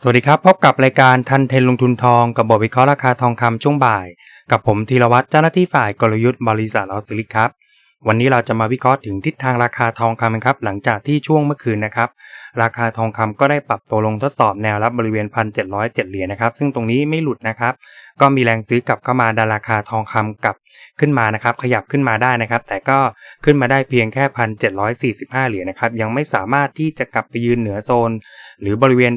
สวัสดีครับ พบกับรายการทันเทนลงทุนทองกับบทวิเคราะห์ราคาทองคำช่วงบ่าย กับผมธีรวัตรเจ้าหน้าที่ฝ่ายกลยุทธ์บริษัทออสซิลิครับ วันนี้เราจะมาวิเคราะห์ถึงทิศทางราคาทองคำครับ หลังจากที่ช่วงเมื่อคืนนะครับ ราคาทองคำก็ได้ปรับตัวลงทดสอบแนวรับบริเวณ1,707เจ็ดเหรียญนะครับ ซึ่งตรงนี้ไม่หลุดนะครับ ก็มีแรงซื้อกลับเข้ามาดันราคาทองคำกลับขึ้นมานะครับ ขยับขึ้นมาได้นะครับ แต่ก็ขึ้นมาได้เพียงแค่1,745เหรียญนะครับ ยังไม่สามารถที่จะกลับไปยืนเหนือโซน หรือบริเวณ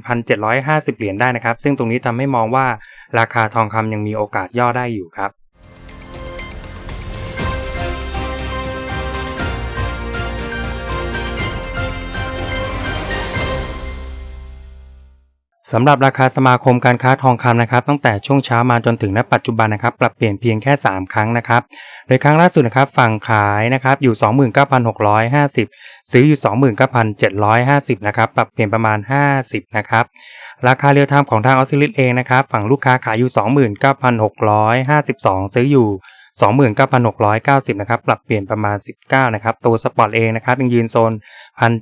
1,750เหรียญได้นะครับ ซึ่งตรงนี้ทำให้มองว่าราคาทองคำยังมีโอกาสย่อได้อยู่ครับ สำหรับราคาสมาคมการค้าทองคำนะครับตั้งแต่ช่วงเช้ามาจนถึงณปัจจุบันนะครับปรับเปลี่ยนเพียงแค่ 3 ครั้งนะครับโดยครั้งล่าสุดนะครับฝั่งขายนะครับอยู่ 29,650 ซื้ออยู่ 29,750นะครับปรับเปลี่ยนประมาณ 50นะครับราคาเรียลไทม์ของทางออสซิลิสเองนะครับฝั่งลูกค้าขายอยู่ 29,652 ซื้ออยู่29,690นะครับ ปรับเปลี่ยนประมาณ 19 นะครับ ตัวสปอร์ตเองนะครับยังยืนโซน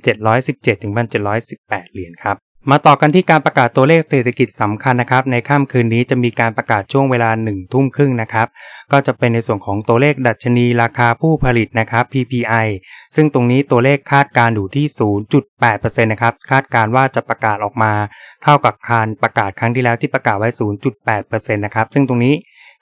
1,717 ถึง 1,718 เหรียญครับ มาต่อกันที่การประกาศตัวเลขเศรษฐกิจสำคัญนะครับ ในค่ำคืนนี้จะมีการประกาศช่วงเวลา1ทุ่มครึ่งนะครับ ก็จะเป็นในส่วนของตัวเลขดัชนีราคาผู้ผลิตนะครับ PPI ซึ่งตรงนี้ตัวเลขคาดการณ์อยู่ที่ 0.8%นะครับ คาดการณ์ว่าจะประกาศออกมา เท่ากับการประกาศครั้งที่แล้วที่ประกาศไว้ 0.8%นะครับ ซึ่งตรงนี้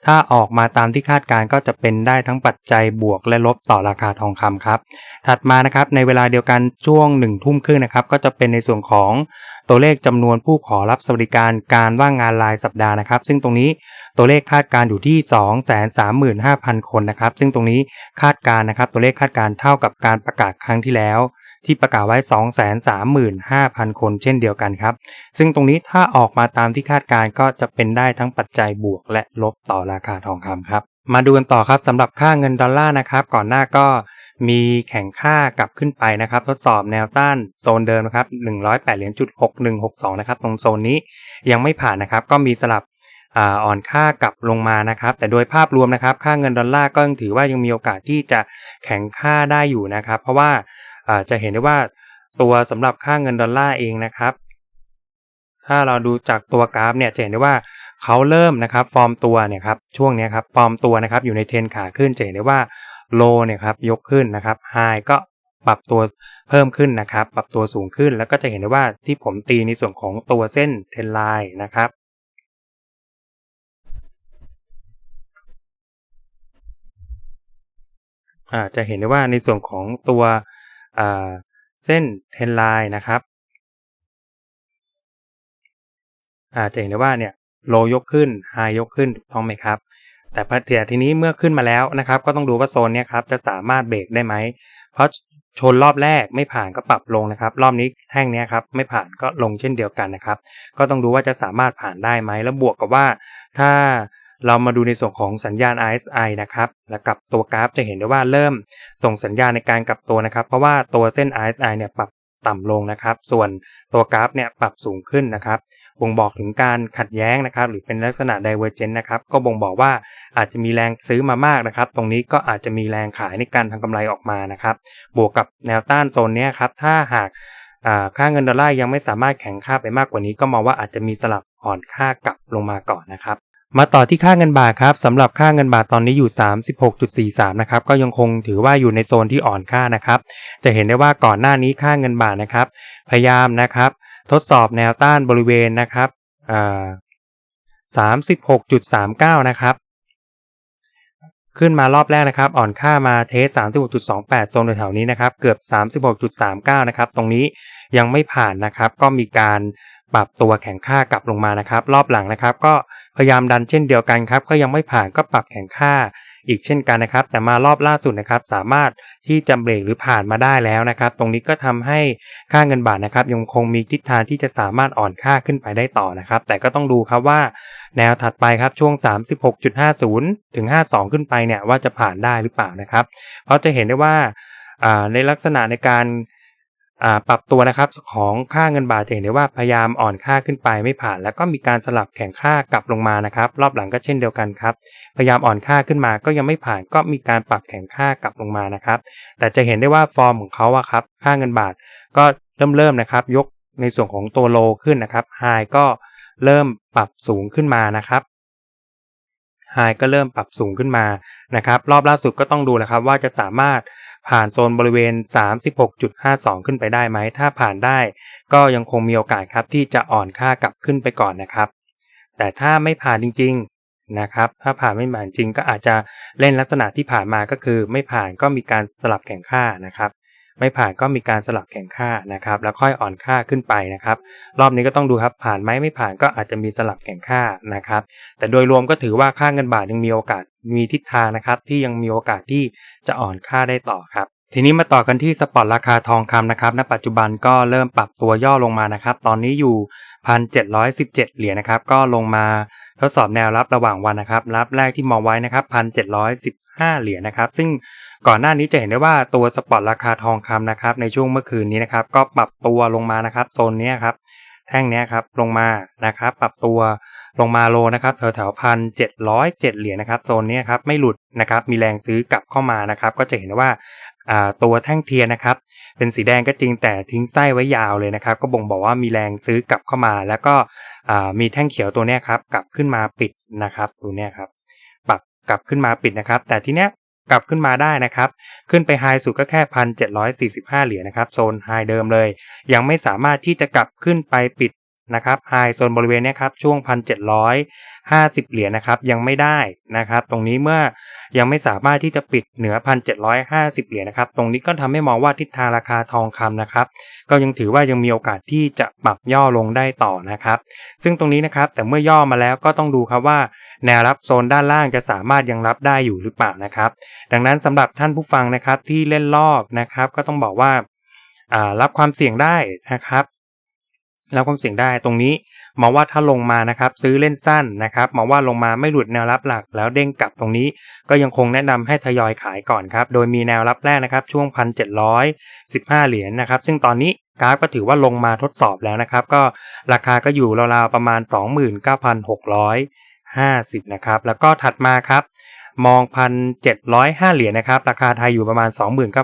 ถ้าออกมาตามที่คาดการก็จะเป็นได้ทั้งปัจจัยบวกและลบต่อราคาทองคำครับ ถัดมานะครับในเวลาเดียวกันช่วง1ทุ่มครึ่งนะครับก็จะเป็นในส่วนของตัวเลขจำนวนผู้ขอรับสวัสดิการการว่างงานรายสัปดาห์นะครับ ซึ่งตรงนี้ตัวเลขคาดการอยู่ที่ 235,000 คนนะครับ ซึ่งตรงนี้คาดการนะครับตัวเลขคาดการเท่ากับการประกาศครั้งที่แล้ว ที่ประกาศไว้ 235,000 คนเช่นเดียวกันครับ ซึ่งตรงนี้ถ้าออกมาตามที่คาดการก็จะเป็นได้ทั้งปัจจัยบวกและลบต่อราคาทองคำครับ มาดูกันต่อครับสำหรับค่าเงินดอลลาร์นะครับ ก่อนหน้าก็มีแข่งค่ากลับขึ้นไปนะครับ ทดสอบแนวต้านโซนเดิมนะครับ 108เหรียญจุด6162 นะครับ ตรงโซนนี้ยังไม่ผ่านนะครับ ก็มีสลับอ่อนค่ากลับลงมานะครับ แต่โดยภาพรวมนะครับ ค่าเงินดอลลาร์ก็ยังถือว่ายังมีโอกาสที่จะแข่งค่าได้อยู่นะครับ เพราะว่า จะเห็นได้ว่าตัวสำหรับค่าเงินดอลลาร์เองนะครับ ถ้าเราดูจากตัวกราฟเนี่ยจะเห็นได้ว่าเขาเริ่มนะครับฟอร์มตัวเนี่ยครับช่วงนี้ครับฟอร์มตัวนะครับอยู่ในเทรนขาขึ้นจะเห็นได้ว่าโลเนี่ยครับยกขึ้นนะครับไฮก็ปรับตัวเพิ่มขึ้นนะครับ ปรับตัวสูงขึ้นแล้วก็จะเห็นได้ว่าที่ผมตีในส่วนของตัวเส้นเทรนไลน์นะครับอ่าจะเห็นได้ว่าในส่วนของตัว เส้นเทรนไลน์นะครับจะเห็นได้ว่าเนี่ยโลยกขึ้นไฮยกขึ้นถูกต้องไหมครับ แต่พอเทียทีนี้เมื่อขึ้นมาแล้วนะครับ ก็ต้องดูว่าโซนเนี้ครับจะสามารถเบรกได้ไหม เพราะชนรอบแรกไม่ผ่านก็ปรับลงนะครับ รอบนี้แท่งนี้ครับไม่ผ่านก็ลงเช่นเดียวกันนะครับ ก็ต้องดูว่าจะสามารถผ่านได้ไหมแล้วบวกกับว่า ถ้า เรามาดูในส่วนของสัญญาณ RSI นะครับแล้วกับตัวกราฟจะเห็นได้ว่าเริ่มส่งสัญญาณในการกลับตัวนะครับ เพราะว่าตัวเส้น RSI เนี่ยปรับต่ำลงนะครับ ส่วนตัวกราฟเนี่ยปรับสูงขึ้นนะครับบ่งบอกถึงการขัดแย้งนะครับ หรือเป็นลักษณะ divergent นะครับ ก็บ่งบอกว่าอาจจะมีแรงซื้อมามากนะครับ ตรงนี้ก็อาจจะมีแรงขายในการทำกำไรออกมานะครับ บวกกับแนวต้านโซนนี้ครับ ถ้าหากค่าเงินดอลลาร์ยังไม่สามารถแข็งค่าไปมากกว่านี้ ก็มองว่าอาจจะมีสลับอ่อนค่ากลับลงมาก่อนนะครับ มาต่อที่ค่าเงินบาทครับสำหรับค่าเงินบาทตอนนี้อยู่ 36.43 นะครับก็ยังคงถือว่าอยู่ในโซนที่อ่อนค่านะครับ จะเห็นได้ว่าก่อนหน้านี้ค่าเงินบาทนะครับ พยายามนะครับ ทดสอบแนวต้านบริเวณนะครับสามสิบหกจุดสามเก้านะครับ ขึ้นมารอบแรกนะครับ อ่อนค่ามาเทสสามสิบหกจุดสองแปดโซนแถวนี้นะครับ เกือบสามสิบหกจุดสามเก้านะครับ ตรงนี้ยังไม่ผ่านนะครับ ก็มีการ ปรับตัวแข็งค่ากลับลงมานะครับ รอบหลังนะครับ ก็พยายามดันเช่นเดียวกันครับ ก็ยังไม่ผ่านก็ปรับแข็งค่าอีกเช่นกันนะครับ แต่มารอบล่าสุดนะครับ สามารถที่จะเบรกหรือผ่านมาได้แล้วนะครับ ตรงนี้ก็ทำให้ค่าเงินบาทนะครับ ยังคงมีทิศทางที่จะสามารถอ่อนค่าขึ้นไปได้ต่อนะครับ แต่ก็ต้องดูครับว่า แนวถัดไปครับช่วง 36.50 ถึง 52 ขึ้นไปเนี่ยว่าจะผ่านได้หรือเปล่านะครับ เพราะจะเห็นได้ว่าในลักษณะในการ ปรับตัวนะครับของค่าเงินบาทเห็นได้ว่าพยายามอ่อนค่าขึ้นไปไม่ผ่าน แล้วก็มีการสลับแข่งค่ากลับลงมานะครับ รอบหลังก็เช่นเดียวกันครับ พยายามอ่อนค่าขึ้นมาก็ยังไม่ผ่านก็มีการปรับแข่งค่ากลับลงมานะครับ แต่จะเห็นได้ว่าฟอร์มของเขาอะครับค่าเงินบาทก็เริ่มเริ่มนะครับ ยกในส่วนของตัวโลขึ้นนะครับไฮก็เริ่มปรับสูงขึ้นมานะครับไฮก็เริ่มปรับสูงขึ้นมานะครับ รอบล่าสุดก็ต้องดูแหละครับว่าจะสามารถ ผ่านโซนบริเวณ 36.52 ขึ้นไปได้ไหม ถ้าผ่านได้ ก็ยังคงมีโอกาสครับที่จะอ่อนค่ากลับขึ้นไปก่อนนะครับ แต่ถ้าไม่ผ่านจริงๆนะครับ ถ้าผ่านไม่ผ่านจริงก็อาจจะเล่นลักษณะที่ผ่านมาก็คือ ไม่ผ่านก็มีการสลับแข่งค่านะครับ ไม่ผ่านก็มีการสลับแข่งค่านะครับ แล้วค่อยอ่อนค่าขึ้นไปนะครับ รอบนี้ก็ต้องดูครับผ่านไหมไม่ผ่านก็อาจจะมีสลับแข่งค่านะครับ แต่โดยรวมก็ถือว่าค่าเงินบาทยังมีโอกาสมีทิศทางนะครับ ที่ยังมีโอกาสที่จะอ่อนค่าได้ต่อครับทีนี้มาต่อกันที่สปอตราคาทองคำนะครับ ณ ปัจจุบันก็เริ่มปรับตัวย่อลงมานะครับ ตอนนี้อยู่ 1,717 เหรียญนะครับ ก็ลงมาทดสอบแนวรับระหว่างวันนะครับ รับแรกที่มองไว้นะครับ 1,715 เหรียญนะครับ ซึ่ง ก่อนหน้านี้จะเห็นได้ว่าตัวสปอตราคาทองคำนะครับในช่วงเมื่อคืนนี้นะครับก็ปรับตัวลงมานะครับโซนนี้ครับแท่งนี้ครับลงมานะครับปรับตัวลงมาโลนะครับแถวแถวพันเจ็ดร้อยเจ็ดเหรียญนะครับโซนนี้ครับไม่หลุดนะครับมีแรงซื้อกลับเข้ามานะครับก็จะเห็นว่าตัวแท่งเทียนนะครับ เป็นสีแดงก็จริงแต่ทิ้งไส้ไว้ยาวเลยนะครับ ก็บ่งบอกว่ามีแรงซื้อกลับเข้ามา แล้วก็มีแท่งเขียวตัวนี้ครับกลับขึ้นมาปิดนะครับตัวนี้ครับปรับกลับขึ้นมาปิดนะครับ แต่ทีเนี้ย กลับขึ้นมาได้นะครับ ขึ้นไปไฮสุดก็แค่พันเจ็ดร้อยสี่สิบห้าเหรียญนะครับ โซนไฮเดิมเลย ยังไม่สามารถที่จะกลับขึ้นไปปิด นะครับไฮโซนบริเวณนี้ครับช่วงพันเจ็ดร้อยห้าสิบเหรียญนะครับยังไม่ได้นะครับ ตรงนี้เมื่อยังไม่สามารถที่จะปิดเหนือพันเจ็ดร้อยห้าสิบเหรียญนะครับ ตรงนี้ก็ทำให้มองว่าทิศทางราคาทองคำนะครับ ก็ยังถือว่ายังมีโอกาสที่จะปรับย่อลงได้ต่อนะครับ ซึ่งตรงนี้นะครับแต่เมื่อย่อมาแล้วก็ต้องดูครับว่าแนวรับโซนด้านล่างจะสามารถยังรับได้อยู่หรือเปล่านะครับ ดังนั้นสำหรับท่านผู้ฟังนะครับที่เล่นรอบนะครับ ก็ต้องบอกว่ารับความเสี่ยงได้นะครับ รับความเสี่ยงได้ตรงนี้มองว่าถ้าลงมานะครับซื้อเล่นสั้นนะครับมองว่าลงมาไม่หลุดแนวรับหลัก แล้วเด้งกลับตรงนี้ ก็ยังคงแนะนำให้ทยอยขายก่อนครับโดยมีแนวรับแรกนะครับช่วงพันเจ็ดร้อยสิบห้าเหรียญนะครับซึ่งตอนนี้กราฟก็ถือว่าลงมาทดสอบแล้วนะครับ ก็ราคาก็อยู่ราวๆประมาณ 29,650 นะครับ แล้วก็ถัดมาครับ มองพันเจ็ดร้อยห้าเหรียญนะครับ ราคาไทยอยู่ประมาณ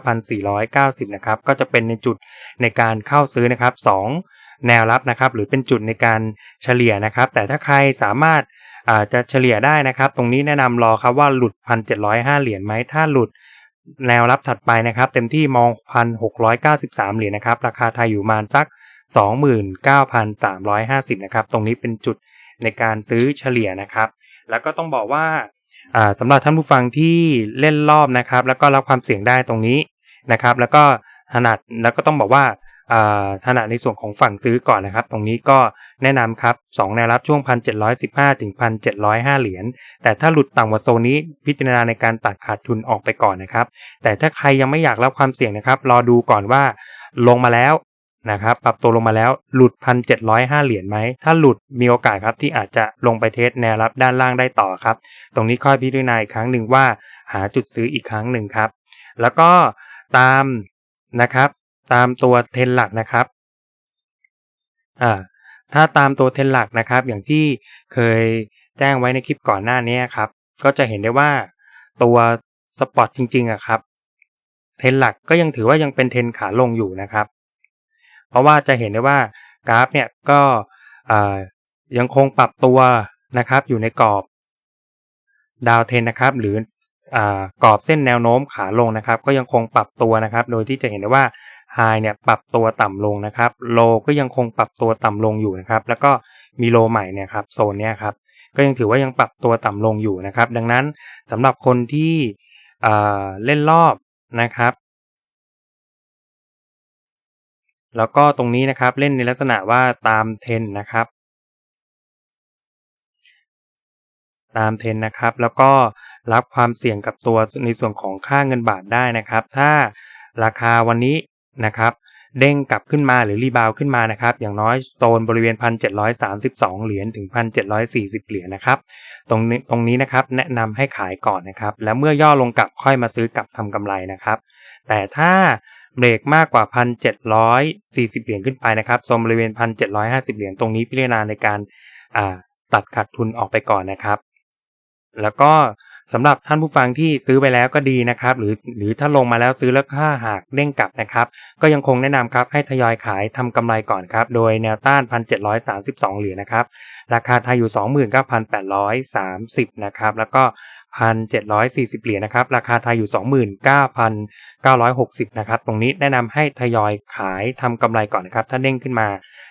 29,490 นะครับ ก็จะเป็นในจุดในการเข้าซื้อนะครับ2 แนวรับนะครับ หรือเป็นจุดในการเฉลี่ยนะครับ แต่ถ้าใครสามารถอาจะเฉลี่ยได้นะครับ ตรงนี้แนะนำรอครับว่าหลุดพันเจ็ดร้อยห้าเหรียญไหมถ้าหลุดแนวรับถัดไปนะครับ เต็มที่มองพันหกร้อยเก้าสิบสามเหรียญนะครับ ราคาไทยอยู่ประมาณสักสองหมื่นเก้าพันสามร้อยห้าสิบนะครับ ตรงนี้เป็นจุดในการซื้อเฉลี่ยนะครับ แล้วก็ต้องบอกว่าสำหรับท่านผู้ฟังที่เล่นรอบนะครับ แล้วก็รับความเสี่ยงได้ตรงนี้นะครับ แล้วก็ถนัดแล้วก็ต้องบอกว่า ถนัดในส่วนของฝั่งซื้อก่อนนะครับ ตรงนี้ก็แนะนำครับ2แนวรับช่วง 1,715 ถึง 1,705 เหรียญ แต่ถ้าหลุดต่ำกว่าโซนนี้พิจารณาในการตัดขาดทุนออกไปก่อนนะครับ แต่ถ้าใครยังไม่อยากรับความเสี่ยงนะครับ รอดูก่อนว่าลงมาแล้วนะครับปรับตัวลงมาแล้วหลุด 1,705 เหรียญไหม ถ้าหลุดมีโอกาสครับที่อาจจะลงไปเทสแนวรับด้านล่างได้ต่อครับ ตรงนี้ค่อยพิจารณาอีกครั้งหนึ่งว่าหาจุดซื้ออีกครั้งหนึ่งครับ แล้วก็ตามนะครับ ตามตัวเทนหลักนะครับอ่าถ้าตามตัวเทนหลักนะครับ อย่างที่เคยแจ้งไว้ในคลิปก่อนหน้านี้ครับ ก็จะเห็นได้ว่าตัวสปอตจริงๆอะครับ เทนหลักก็ยังถือว่ายังเป็นเทนขาลงอยู่นะครับ เพราะว่าจะเห็นได้ว่ากราฟเนี่ยก็ยังคงปรับตัวนะครับ อยู่ในกรอบดาวเทนนะครับ หรือกรอบเส้นแนวโน้มขาลงนะครับ ก็ยังคงปรับตัวนะครับ โดยที่จะเห็นได้ว่า ไฮเนี่ยปรับตัวต่ำลงนะครับโลก็ยังคงปรับตัวต่ำลงอยู่นะครับ แล้วก็มีโลใหม่เนี่ยครับโซนเนี้ยครับก็ยังถือว่ายังปรับตัวต่ำลงอยู่นะครับ ดังนั้นสำหรับคนที่เล่นรอบนะครับ แล้วก็ตรงนี้นะครับเล่นในลักษณะว่าตามเทนนะครับ ตามเทนนะครับ แล้วก็รับความเสี่ยงกับตัวในส่วนของค่าเงินบาทได้นะครับ ถ้าราคาวันนี้ นะครับเด้งกลับขึ้นมาหรือรีบาวขึ้นมานะครับอย่างน้อยโซนบริเวณ 1,732 เหรียญถึง 1,740 เหรียญนะครับตรงนี้ตรงนี้นะครับแนะนำให้ขายก่อนนะครับแล้วเมื่อย่อลงกลับค่อยมาซื้อกลับทำกำไรนะครับ แต่ถ้าเบรกมากกว่า 1,740 เหรียญขึ้นไปนะครับโซนบริเวณ 1,750 เหรียญตรงนี้พิจารณาในการตัดขาดทุนออกไปก่อนนะครับ แล้วก็ สำหรับท่านผู้ฟังที่ซื้อไปแล้วก็ดีนะครับหรือหรือถ้าลงมาแล้วซื้อแล้วค่าหากเด้งกลับนะครับ ก็ยังคงแนะนำครับให้ทยอยขายทำกำไรก่อนครับ โดยแนวต้าน 1,732 เหรียญนะครับ ราคาไทยอยู่ 29,830 นะครับ แล้วก็ 1,740 เหรียญนะครับ ราคาไทยอยู่ 29,960 นะครับ ตรงนี้แนะนำให้ทยอยขายทำกำไรก่อนนะครับ ถ้าเด้งขึ้นมา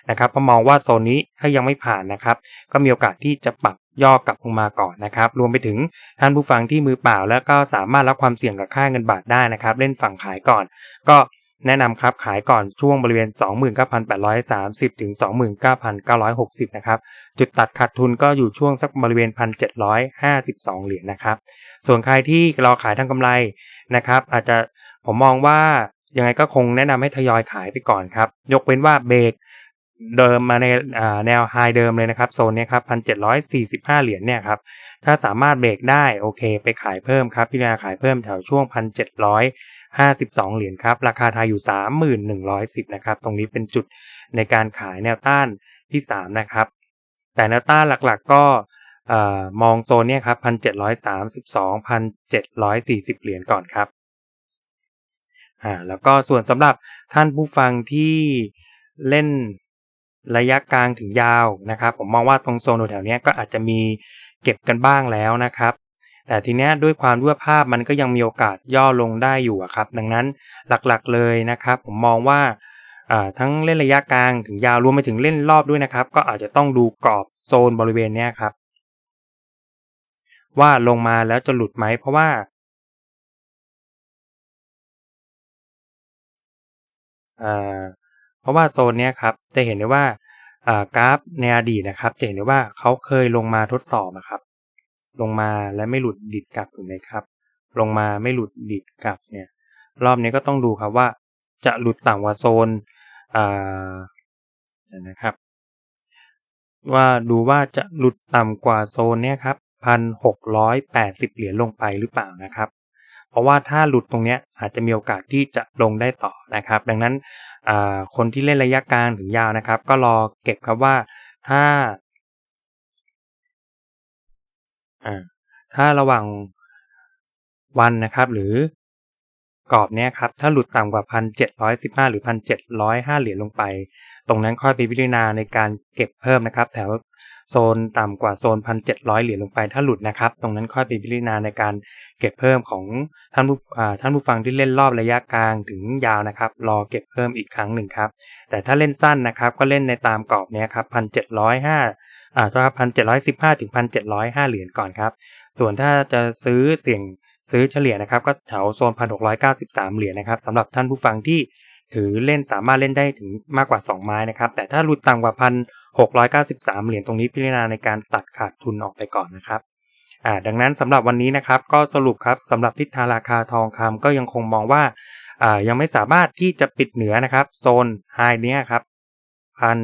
นะครับพราะมองว่าโซนนี้ถ้ายังไม่ผ่านนะครับ ก็มีโอกาสที่จะปรับย่อกลับลงมาก่อนนะครับ รวมไปถึงท่านผู้ฟังที่มือเปล่า แล้วก็สามารถรับความเสี่ยงกับค่าเงินบาทได้นะครับ เล่นฝั่งขายก่อน ก็ แนะนำครับขายก่อนช่วงบริเวณ 29,830 ถึง 29,960 นะครับ จุดตัดขาดทุนก็อยู่ช่วงสักบริเวณ 1,752 เหรียญนะครับ ส่วนใครที่รอขายทางกำไรนะครับ อาจจะผมมองว่ายังไงก็คงแนะนำให้ทยอยขายไปก่อนครับ ยกเว้นว่าเบรกเดิมมาในแนวไฮเดิมเลยนะครับ โซนนี้ครับ1,745เหรียญเนี่ยครับ ถ้าสามารถเบรกได้โอเค ไปขายเพิ่มครับพิจารณาขายเพิ่มแถวช่วง1,752เหรียญครับ ราคาไทยอยู่ 3,110 นะครับ ตรงนี้เป็นจุดในการขายแนวต้านที่ 3 นะครับ แต่แนวต้านหลักๆก็อมองโซนเนี้ยครับ 1,732 1,740 เหรียญก่อนครับอ่าแล้วก็ส่วนสำหรับท่านผู้ฟังที่เล่นระยะกลางถึงยาวนะครับ ผมมองว่าตรงโซนแถวๆเนี้ยก็อาจจะมีเก็บกันบ้างแล้วนะครับ แต่ทีเนี้ยด้วยความที่วภาพมันก็ยังมีโอกาสย่อลงได้อยู่ครับ ดังนั้นหลักๆเลยนะครับ ผมมองว่าทั้งเล่นระยะกลางถึงยาวรวมไปถึงเล่นรอบด้วยนะครับ ก็อาจจะต้องดูกรอบโซนบริเวณเนี้ยครับ ว่าลงมาแล้วจะหลุดไหมเพราะว่าเพราะว่าโซนเนี้ยครับจะเห็นได้ว่ากราฟในอดีตนะครับจะเห็นได้ว่าเขาเคยลงมาทดสอบนะครับ ลงมาและไม่หลุดดิดกลับถูกไหมครับ ลงมาไม่หลุดดิดกลับเนี่ย รอบนี้ก็ต้องดูครับว่า จะหลุดต่ำกว่าโซนอ่านะครับ ว่าดูว่าจะหลุดต่ำกว่าโซนเนี้ยครับพันหกร้อยแปดสิบเหรียญลงไปหรือเปล่านะครับ เพราะว่าถ้าหลุดตรงเนี้ยอาจจะมีโอกาสที่จะลงได้ต่อนะครับ ดังนั้นอ่าคนที่เล่นระยะกลางถึงยาวนะครับ ก็รอเก็บครับว่าถ้า ถ้าระหว่างวันนะครับ หรือกรอบเนี้ยครับ ถ้าหลุดต่ำกว่าพันเจ็ดร้อยสิบห้าหรือพันเจ็ดร้อยห้าเหรียญลงไป ตรงนั้นค่อยไปพิจารณาในการเก็บเพิ่มนะครับ แถวโซนต่ำกว่าโซนพันเจ็ดร้อยเหรียญลงไป ถ้าหลุดนะครับ ตรงนั้นค่อยไปพิจารณาในการเก็บเพิ่มของท่านผู้ท่านผู้ฟังที่เล่นรอบระยะกลางถึงยาวนะครับ รอเก็บเพิ่มอีกครั้งหนึ่งครับ แต่ถ้าเล่นสั้นนะครับ ก็เล่นในตามกรอบเนี้ยครับพันเจ็ดร้ อยห้าอ่าครับพันเจ็ดร้อยสิบห้าถึงพันเจ็ดร้อยห้าเหรียญก่อนครับ ส่วนถ้าจะซื้อเสี่ยงซื้อเฉลี่ยนะครับก็แถวโซนพันหกร้อยเก้าสิบสามเหรียญนะครับสำหรับท่านผู้ฟังที่ถือเล่นสามารถเล่นได้ถึงมากกว่า 2 ไม้นะครับ แต่ถ้าหลุดต่ำกว่าพันหกร้อยเก้าสิบสามเหรียญตรงนี้พิจารณาในการตัดขาดทุนออกไปก่อนนะครับอ่าดังนั้นสำหรับวันนี้นะครับก็สรุปครับสำหรับทิศทางราคาทองคำก็ยังคงมองว่าอ่ายังไม่สามารถที่จะปิดเหนือนะครับ โซนไฮเนี้ยครับพัน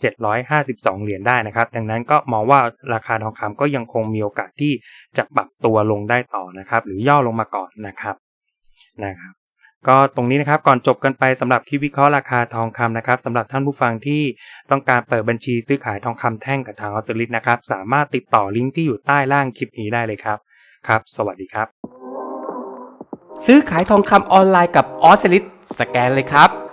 เจ็ดร้อยห้าสิบสองเหรียญได้นะครับ ดังนั้นก็มองว่าราคาทองคำก็ยังคงมีโอกาสที่จะปรับตัวลงได้ต่อนะครับ หรือย่อลงมาก่อนนะครับนะครับ ก็ตรงนี้นะครับก่อนจบกันไปสำหรับคลิปวิเคราะห์ราคาทองคำนะครับสำหรับท่านผู้ฟังที่ต้องการเปิดบัญชีซื้อขายทองคำแท่งกับทางออสเตรลิสนะครับ สามารถติดต่อลิงก์ที่อยู่ใต้ล่างคลิปนี้ได้เลยครับครับ สวัสดีครับ ซื้อขายทองคำออนไลน์กับออสเซลิสสแกนเลยครับ